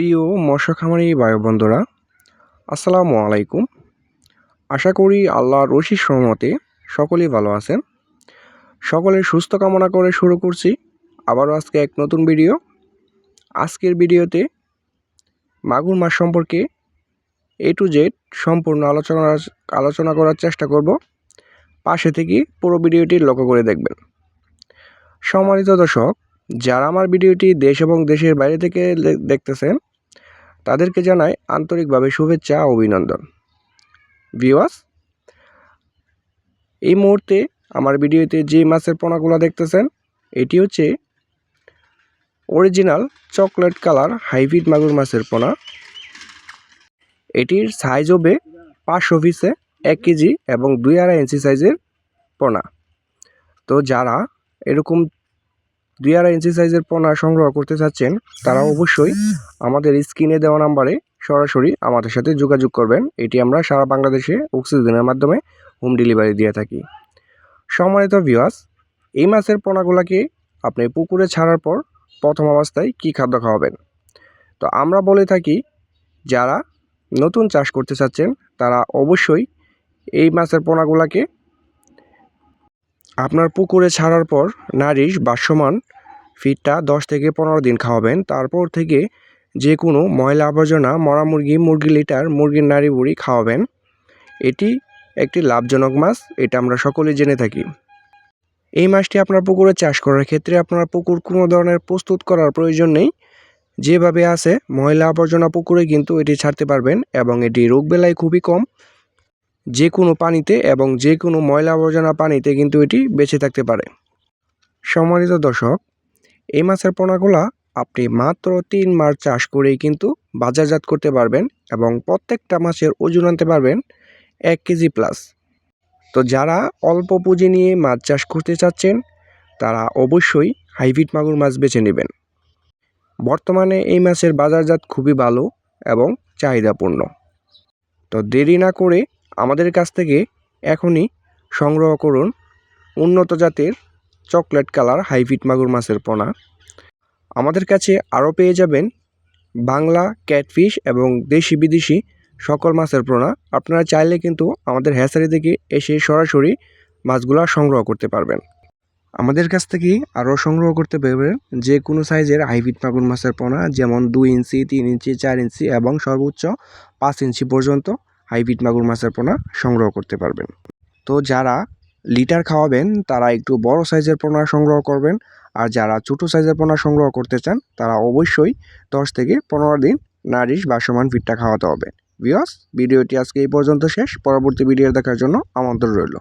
প্রিয় মৎস্য খামারি বন্ধুরা আসসালামু আলাইকুম। আশা করি আল্লাহর রশির সহমতে সকলেই ভালো আছেন। সকলের সুস্থ কামনা করে শুরু করছি আবারও আজকে এক নতুন ভিডিও। আজকের ভিডিওতে মাগুর মাছ সম্পর্কে এ টু জেড সম্পূর্ণ আলোচনা আলোচনা করার চেষ্টা করব। পাশে থেকে পুরো ভিডিওটি লক্ষ্য করে দেখবেন। সম্মানিত দর্শক, যারা আমার ভিডিওটি দেশ এবং দেশের বাইরে থেকে দেখতেছেন তাদেরকে জানাই আন্তরিকভাবে শুভেচ্ছা অভিনন্দন। ভিওয়াস এই মুহূর্তে আমার ভিডিওতে যে মাছের পোনাগুলো দেখতেছেন, এটি হচ্ছে অরিজিনাল চকলেট কালার হাইব্রিড মাগুর মাছের পোনা। এটির সাইজ হবে পাঁচশো পিসে এক কেজি এবং দুই আড়াই ইঞ্চি সাইজের পোনা। তো যারা এরকম দুই আড়াই ইঞ্চি সাইজের পোনা সংগ্রহ করতে চাচ্ছেন, তারা অবশ্যই আমাদের স্ক্রিনে দেওয়া নাম্বারে সরাসরি আমাদের সাথে যোগাযোগ করবেন। এটি আমরা সারা বাংলাদেশে অক্সিজেনের মাধ্যমে হোম ডেলিভারি দিয়ে থাকি। সম্মানিত ভিওয়াস এই মাছের পোনাগুলোকে আপনি পুকুরে ছাড়ার পর প্রথম অবস্থায় কি খাদ্য খাওয়াবেন? তো আমরা বলে থাকি, যারা নতুন চাষ করতে চাচ্ছেন, তারা অবশ্যই এই মাছের পোনাগুলোকে আপনার পুকুরে ছাড়ার পর নারিশ বাসমান ফিডটা দশ থেকে পনেরো দিন খাওয়াবেন। তারপর থেকে যে কোনো ময়লা আবর্জনা, মরা মুরগি মুরগি লিটার, মুরগির নাড়ি বুড়ি খাওয়াবেন। এটি একটি লাভজনক মাছ, এটা আমরা সকলেই জেনে থাকি। এই মাছটি আপনার পুকুরে চাষ করার ক্ষেত্রে আপনার পুকুর কোনো ধরনের প্রস্তুত করার প্রয়োজন নেই। যেভাবে আছে, ময়লা আবর্জনা পুকুরে কিন্তু এটি ছাড়তে পারবেন এবং এটি রোগ বেলায় খুবই কম। যে কোনো পানিতে এবং যে কোনো ময়লা আবর্জনা পানিতে কিন্তু এটি বেঁচে থাকতে পারে। সম্মানিত দর্শক, এই মাছের পোনাগুলা আপনি মাত্র তিন মাস চাষ করেই কিন্তু বাজারজাত করতে পারবেন এবং প্রত্যেকটা মাছের ওজন আনতে পারবেন এক কেজি প্লাস তো যারা অল্প পুঁজি নিয়ে মাছ চাষ করতে চাচ্ছেন, তারা অবশ্যই হাইব্রিড মাগুর মাছ বেছে নেবেন। বর্তমানে এই মাছের বাজারজাত খুবই ভালো এবং চাহিদাপূর্ণ। তো দেরি না করে আমাদের কাছ থেকে এখনই সংগ্রহ করুন উন্নত জাতের চকলেট কালার হাইব্রিড মাগুর মাছের পোনা। আমাদের কাছে আরও পেয়ে যাবেন বাংলা ক্যাটফিশ এবং দেশি বিদেশি সকল মাছের পোনা। আপনারা চাইলে কিন্তু আমাদের হ্যাসারি থেকে এসে সরাসরি মাছগুলো সংগ্রহ করতে পারবেন। আমাদের কাছ থেকে আরও সংগ্রহ করতে পারবেন যে কোনো সাইজের হাইব্রিড মাগুর মাছের পোনা, যেমন দুই ইঞ্চি, তিন ইঞ্চি, চার ইঞ্চি এবং সর্বোচ্চ পাঁচ ইঞ্চি পর্যন্ত। হাইব্রিড মাগুর মাছের পোনা সংগ্রহ করতে পারবেন। তো যারা লিটার খাওয়াবেন, তারা একটু বড় সাইজের পোনা সংগ্রহ করবেন। আর যারা ছোটো সাইজের পোনা সংগ্রহ করতে চান, তারা অবশ্যই দশ থেকে পনেরো দিন নারিশ বা সমান ফিটটা খাওয়াতে হবে। বিয়স ভিডিওটি আজকে এই পর্যন্ত শেষ। পরবর্তী ভিডিও দেখার জন্য আমন্ত্রণ রইল।